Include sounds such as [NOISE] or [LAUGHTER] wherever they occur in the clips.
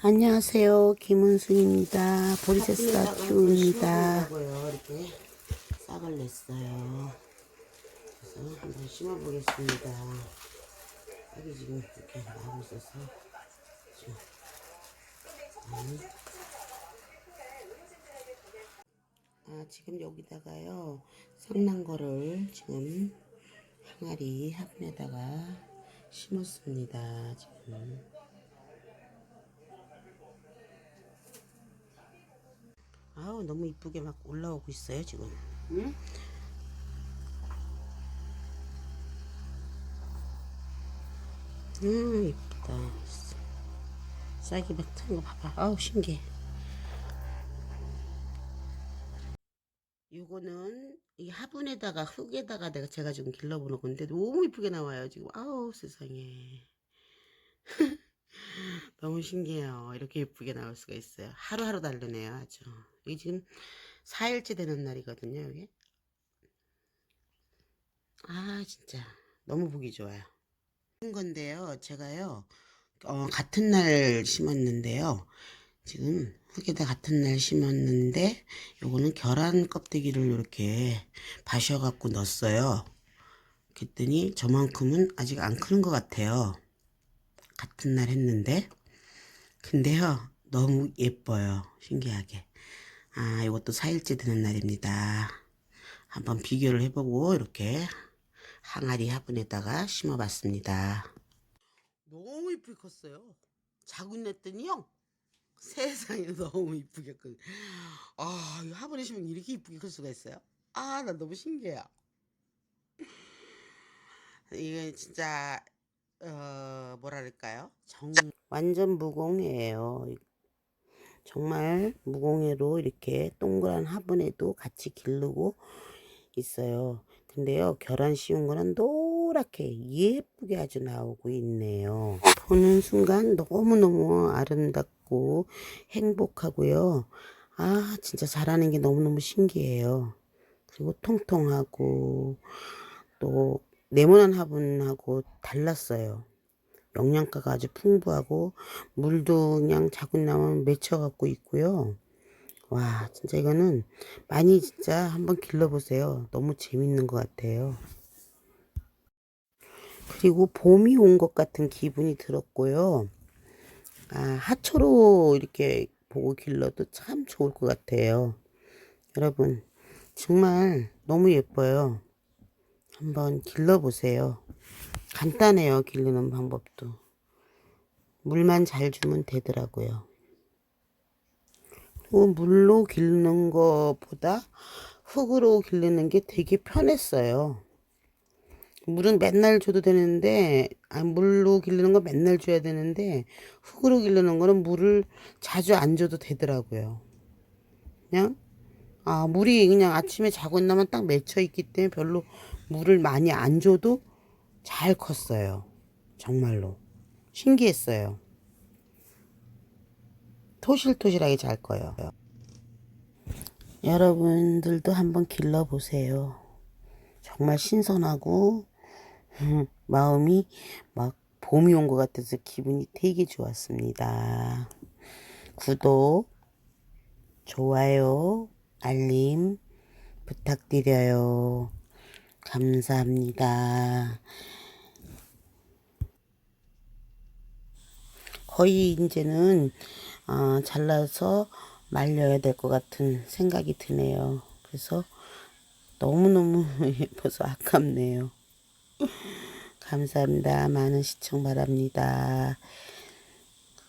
안녕하세요. 김은순입니다. 키우입니다. 고요 이렇게 싹을 냈어요. 그래서 한번 심어보겠습니다. 싹이 지금 이렇게 나오고 있어서 지금 음. 아, 지금 여기다가요 싹난 거를 지금 항아리 화분에다가 심었습니다. 지금. 아우 너무 이쁘게 막 올라오고 있어요 지금. 응? 음 이쁘다. 싹이 막 트는 거 봐봐. 아우 신기해. 요거는 이 화분에다가 흙에다가 내가 제가 지금 길러보는 건데 너무 이쁘게 나와요 지금. 아우 세상에. [LAUGHS] 너무 신기해요. 이렇게 예쁘게 나올 수가 있어요. 하루하루 다르네요, 아주. 이게 지금 4일째 되는 날이거든요, 여기. 아, 진짜. 너무 보기 좋아요. 한 건데요, 제가요, 어, 같은 날 심었는데요. 지금 흙에다 같은 날 심었는데, 요거는 계란 껍데기를 이렇게 바셔갖고 넣었어요. 그랬더니 저만큼은 아직 안 크는 것 같아요. 같은 날 했는데. 근데요 너무 예뻐요 신기하게. 아 이것도 4일째 되는 날입니다. 한번 비교를 해보고 이렇게 항아리 화분에다가 심어봤습니다. 너무 이쁘게 컸어요. 자고 냈더니요 세상에 [LAUGHS] 너무 이쁘게 컸 아, 이 화분에 심으면 이렇게 이쁘게 클 수가 있어요? 아 나 너무 신기해요. 이게 진짜 어, 뭐랄까요? 정, 완전 무공해예요. 정말 무공해로 이렇게 동그란 화분에도 같이 기르고 있어요. 근데요, 결혼 씌운 거는 노랗게 예쁘게 아주 나오고 있네요. 보는 순간 너무너무 아름답고 행복하고요. 아, 진짜 잘하는 게 너무너무 신기해요. 그리고 통통하고 또 네모난 화분하고 달랐어요. 영양가가 아주 풍부하고 물도 그냥 자꾸 나면 맺혀 갖고 있고요. 와 진짜 이거는 많이 진짜 한번 길러보세요. 너무 재밌는 것 같아요. 그리고 봄이 온 것 같은 기분이 들었고요. 아 하초로 이렇게 보고 길러도 참 좋을 것 같아요. 여러분 정말 너무 예뻐요. 한번 길러보세요. 간단해요, 기르는 방법도. 물만 잘 주면 되더라고요. 또 물로 기르는 것보다 흙으로 기르는 게 되게 편했어요. 물은 맨날 줘도 되는데, 아, 물로 기르는 거 맨날 줘야 되는데, 흙으로 기르는 거는 물을 자주 안 줘도 되더라고요. 그냥, 아, 물이 그냥 아침에 자고 나면 딱 맺혀 있기 때문에 별로 물을 많이 안 줘도 잘 컸어요. 정말로. 신기했어요. 토실토실하게 잘 커요. 여러분들도 한번 길러보세요. 정말 신선하고, 마음이 막 봄이 온 것 같아서 기분이 되게 좋았습니다. 구독, 좋아요, 알림 부탁드려요. 감사합니다. 거의 이제는 어, 잘라서 말려야 될 것 같은 생각이 드네요. 그래서 너무너무 [LAUGHS] 예뻐서 아깝네요. 감사합니다. 많은 시청 바랍니다.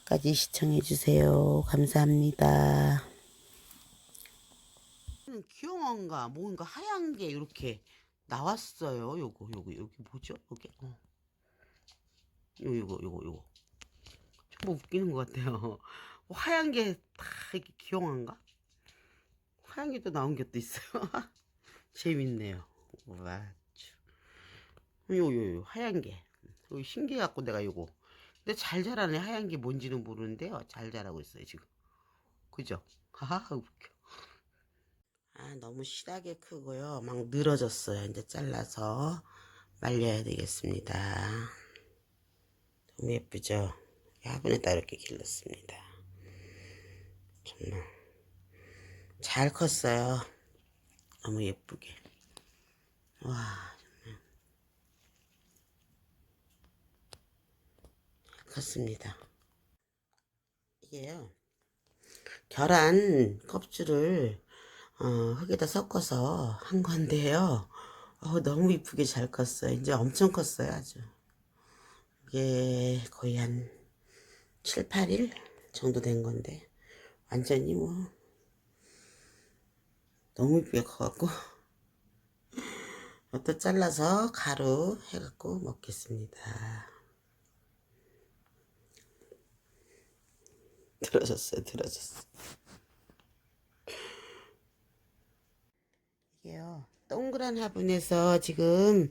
끝까지 시청해주세요. 감사합니다. 귀여운가 뭔가 하얀 게 이렇게 나왔어요. 요거 요거 여기 뭐죠? 여기 어. 요 요거 요거 요거 좀 웃기는 것 같아요. 하얀 게 다 이렇게 귀여운가? 하얀 게 또 나온 게 또 있어요. [LAUGHS] 재밌네요. 와, 요 요 요 하얀 게요 신기해 갖고 내가 요거. 근데 잘 자라네 하얀 게 뭔지는 모르는데요. 잘 자라고 있어요 지금. 그죠? 하하 [LAUGHS] 웃겨. 아, 너무 실하게 크고요. 막 늘어졌어요. 이제 잘라서 말려야 되겠습니다. 너무 예쁘죠? 화분에다 이렇게 길렀습니다. 정말 잘 컸어요. 너무 예쁘게. 와, 정말. 잘 컸습니다. 이게요. 계란 껍질을 어, 흙에다 섞어서 한 건데요. 어, 너무 이쁘게 잘 컸어요. 이제 엄청 컸어요, 아주. 이게 거의 한 7, 8일 정도 된 건데, 완전히 뭐, 너무 이쁘게 커갖고, [LAUGHS] 또 잘라서 가루 해갖고 먹겠습니다. 들어졌어요, 들어졌어. 이게요, 동그란 화분에서 지금,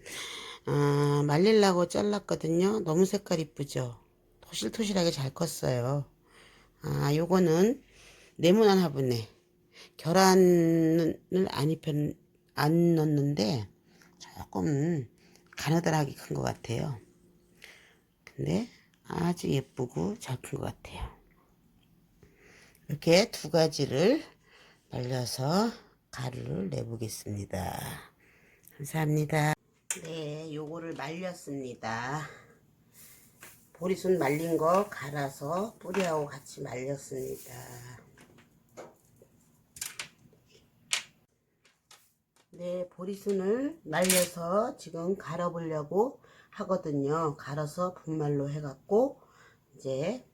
아, 말리려고 잘랐거든요. 너무 색깔 이쁘죠? 토실토실하게 잘 컸어요. 아, 요거는 네모난 화분에 계란을 안 입혔, 안 넣었는데 조금 가느다랗게 큰 것 같아요. 근데 아주 예쁘고 잘 큰 것 같아요. 이렇게 두 가지를 말려서 가루를 내보겠습니다. 감사합니다. 네, 요거를 말렸습니다. 보리순 말린 거 갈아서 뿌리하고 같이 말렸습니다. 네, 보리순을 말려서 지금 갈아 보려고 하거든요. 갈아서 분말로 해갖고 이제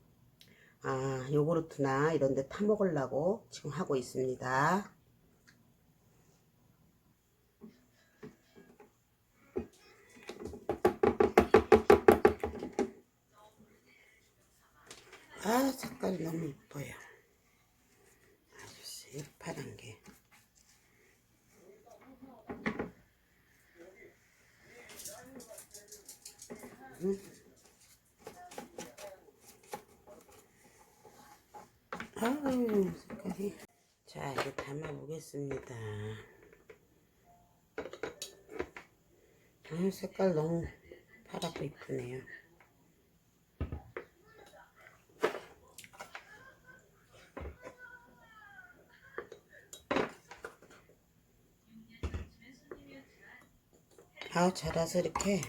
아, 요구르트나 이런 데 타먹으려고 지금 하고 있습니다. 아, 색깔이 너무 이뻐요. 아주 새파란 게. 아유, 색깔이. 자, 이제 담아 보겠습니다. 아유, 색깔 너무 파랗고 이쁘네요. 아우, 자라서 이렇게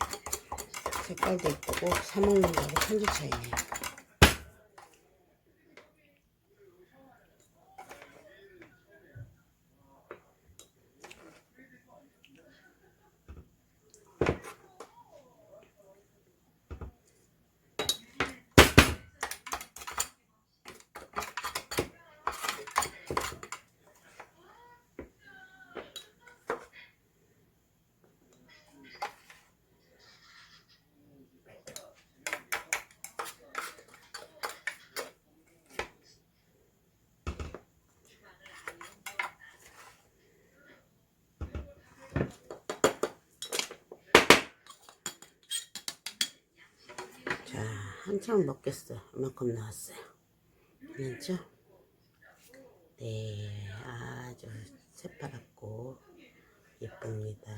색깔도 이쁘고 사먹는 거하고 천지 차이네요. 자, 한참 먹겠어요. 이만큼 나왔어요. 괜찮죠? 네, 아주 새파랗고 예쁩니다.